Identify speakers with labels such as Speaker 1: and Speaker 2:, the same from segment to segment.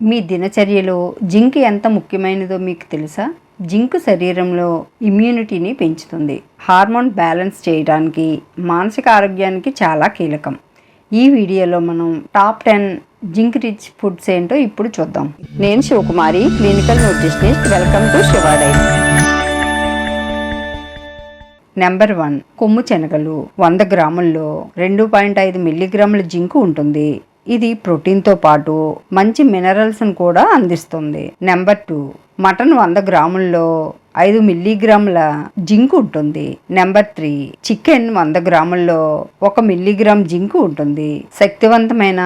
Speaker 1: మీ దినచర్యలో జింక్ ఎంత ముఖ్యమైనదో మీకు తెలుసా? జింక్ శరీరంలో ఇమ్యూనిటీని పెంచుతుంది. హార్మోన్ బ్యాలెన్స్ చేయడానికి మానసిక ఆరోగ్యానికి చాలా కీలకం. ఈ వీడియోలో మనం top ten zinc rich foods ఏంటో ఇప్పుడు చూద్దాం. నేను Sivakumari clinical nutritionist. Welcome to శివాడై number one కొమ్ము శనగలు. వంద గ్రాముల్లో రెండు పాయింట్ ఐదు మిల్లీగ్రాముల జింకు ఉంటుంది. ఇది ప్రోటీన్తో పాటు మంచి మినరల్స్ను కూడా అందిస్తుంది. నెంబర్ టూ మటన్ వంద గ్రాముల్లో ఐదు మిల్లీగ్రాముల జింక్ ఉంటుంది. నెంబర్ త్రీ చికెన్ వంద గ్రాముల్లో ఒక మిల్లీగ్రామ్ జింక్ ఉంటుంది. శక్తివంతమైన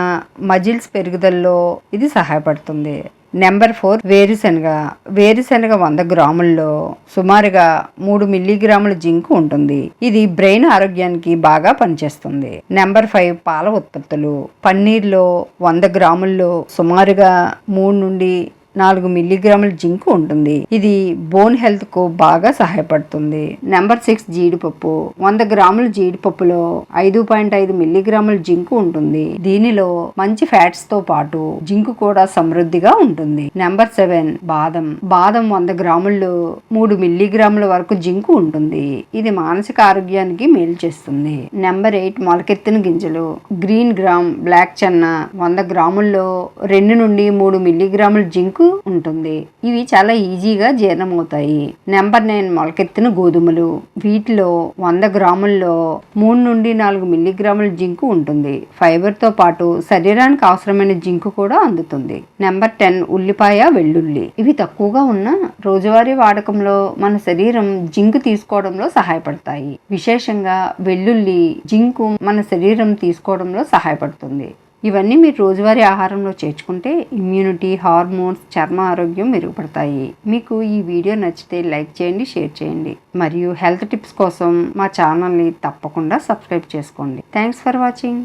Speaker 1: మజిల్స్ పెరుగుదలలో ఇది సహాయపడుతుంది. నెంబర్ ఫోర్ వేరుశనగ. వేరుశనగ వంద గ్రాముల్లో సుమారుగా మూడు మిల్లీగ్రాముల జింక్ ఉంటుంది. ఇది బ్రెయిన్ ఆరోగ్యానికి బాగా పనిచేస్తుంది. నెంబర్ ఫైవ్ పాల ఉత్పత్తులు. పన్నీర్లో వంద గ్రాముల్లో సుమారుగా మూడు నుండి నాలుగు మిల్లీగ్రాముల జింక్ ఉంటుంది. ఇది బోన్ హెల్త్కు బాగా సహాయపడుతుంది. నెంబర్ సిక్స్ జీడిపప్పు. వంద గ్రాముల జీడిపప్పులో ఐదు పాయింట్ ఐదు మిల్లీగ్రాముల జింక్ ఉంటుంది. దీనిలో మంచి ఫ్యాట్స్తో పాటు జింక్ కూడా సమృద్ధిగా ఉంటుంది. నెంబర్ సెవెన్ బాదం. బాదం వంద గ్రాముల్లో మూడు మిల్లీగ్రాముల వరకు జింక్ ఉంటుంది. ఇది మానసిక ఆరోగ్యానికి మేలు చేస్తుంది. నెంబర్ ఎయిట్ మొలకెత్తిన గింజలు. గ్రీన్ గ్రామ్ బ్లాక్ చెన్న వంద గ్రాముల్లో రెండు నుండి మూడు మిల్లీగ్రాముల జింకు ఉంటుంది. ఇవి చాలా ఈజీగా జీర్ణమవుతాయి. నెంబర్ నైన్ మొలకెత్తిన గోధుమలు. వీటిలో వంద గ్రాముల్లో మూడు నుండి నాలుగు మిల్లీగ్రాముల జింకు ఉంటుంది. ఫైబర్తో పాటు శరీరానికి అవసరమైన జింకు కూడా అందుతుంది. నెంబర్ టెన్ ఉల్లిపాయ వెల్లుల్లి. ఇవి తక్కువగా ఉన్న రోజువారీ వాడకంలో మన శరీరం జింక్ తీసుకోవడంలో సహాయపడతాయి. విశేషంగా వెల్లుల్లి జింకు మన శరీరం తీసుకోవడంలో సహాయపడుతుంది. ఇవన్నీ మీరు రోజువారీ ఆహారంలో చేర్చుకుంటే ఇమ్యూనిటీ హార్మోన్స్ చర్మ ఆరోగ్యం మెరుగుపడతాయి. మీకు ఈ వీడియో నచ్చితే లైక్ చేయండి షేర్ చేయండి. మరియు హెల్త్ టిప్స్ కోసం మా ఛానల్ని తప్పకుండా సబ్స్క్రైబ్ చేసుకోండి. Thanks for watching.